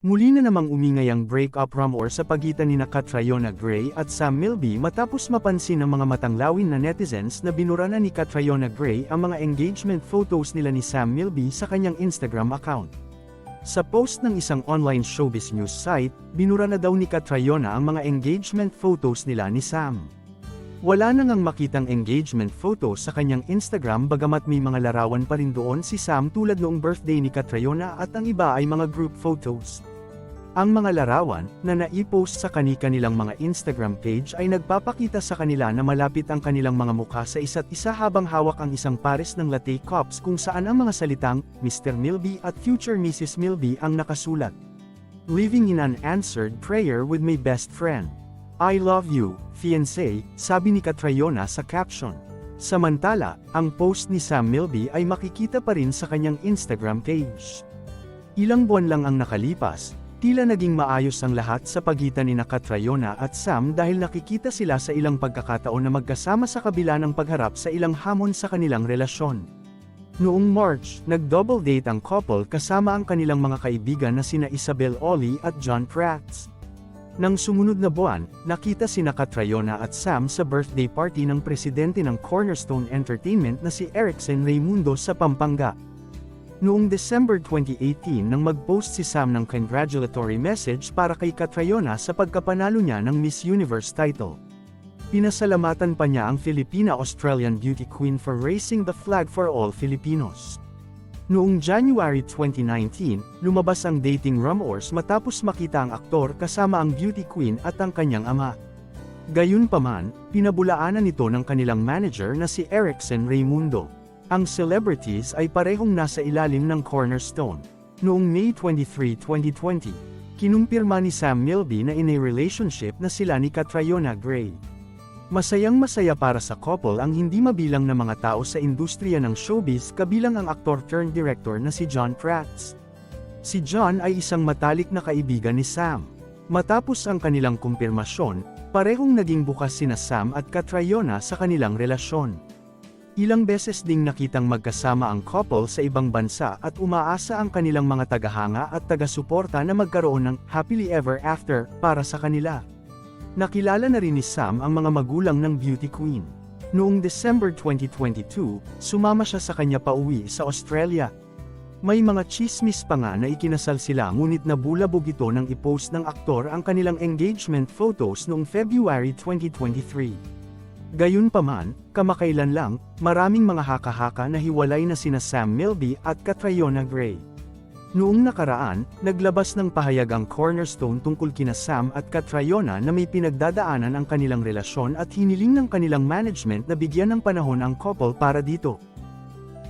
Muli na namang umingay ang breakup rumor sa pagitan ni Catriona Gray at Sam Milby matapos mapansin ng mga matanglawin na netizens na binura na ni Catriona Gray ang mga engagement photos nila ni Sam Milby sa kanyang Instagram account. Sa post ng isang online showbiz news site, binura na daw ni Catriona ang mga engagement photos nila ni Sam. Wala na ngang makitang engagement photo sa kanyang Instagram bagamat may mga larawan pa rin doon si Sam tulad noong birthday ni Catriona at ang iba ay mga group photos. Ang mga larawan na naipost sa kani-kanilang mga Instagram page ay nagpapakita sa kanila na malapit ang kanilang mga mukha sa isa't isa habang hawak ang isang pares ng latte cups kung saan ang mga salitang Mr. Milby at Future Mrs. Milby ang nakasulat. Living in an answered prayer with my best friend. I love you, fiancé, sabi ni Catriona sa caption. Samantala, ang post ni Sam Milby ay makikita pa rin sa kanyang Instagram page. Ilang buwan lang ang nakalipas, tila naging maayos ang lahat sa pagitan ni Catriona at Sam dahil nakikita sila sa ilang pagkakataon na magkasama sa kabila ng pagharap sa ilang hamon sa kanilang relasyon. Noong March, nag-double date ang couple kasama ang kanilang mga kaibigan na sina Isabel Oli at John Prats. Nang sumunod na buwan, nakita sina Catriona at Sam sa birthday party ng presidente ng Cornerstone Entertainment na si Erickson Raimundo sa Pampanga. Noong December 2018 nang mag-post si Sam ng congratulatory message para kay Catriona sa pagkapanalo niya ng Miss Universe title. Pinasalamatan pa niya ang Filipina-Australian beauty queen for raising the flag for all Filipinos. Noong January 2019, lumabas ang dating rumors matapos makita ang aktor kasama ang beauty queen at ang kanyang ama. Gayunpaman, pinabulaanan ito ng kanilang manager na si Erickson Raimundo. Ang celebrities ay parehong nasa ilalim ng cornerstone. Noong May 23, 2020, kinumpirma ni Sam Milby na in a relationship na sila ni Catriona Gray. Masayang masaya para sa couple ang hindi mabilang na mga tao sa industriya ng showbiz kabilang ang aktor turned director na si John Prats. Si John ay isang matalik na kaibigan ni Sam. Matapos ang kanilang kumpirmasyon, parehong naging bukas sina Sam at Catriona sa kanilang relasyon. Ilang beses ding nakitang magkasama ang couple sa ibang bansa at umaasa ang kanilang mga tagahanga at taga-suporta na magkaroon ng happily ever after para sa kanila. Nakilala na rin ni Sam ang mga magulang ng beauty queen. Noong December 2022, sumama siya sa kanya pauwi sa Australia. May mga chismis pa nga na ikinasal sila ngunit nabulabog ito nang ipost ng aktor ang kanilang engagement photos noong February 2023. Gayunpaman, kamakailan lang, maraming mga haka-haka na hiwalay na sina Sam Milby at Catriona Gray. Noong nakaraan, naglabas ng pahayag ang Cornerstone tungkol kina Sam at Catriona na may pinagdadaanan ang kanilang relasyon at hiniling ng kanilang management na bigyan ng panahon ang couple para dito.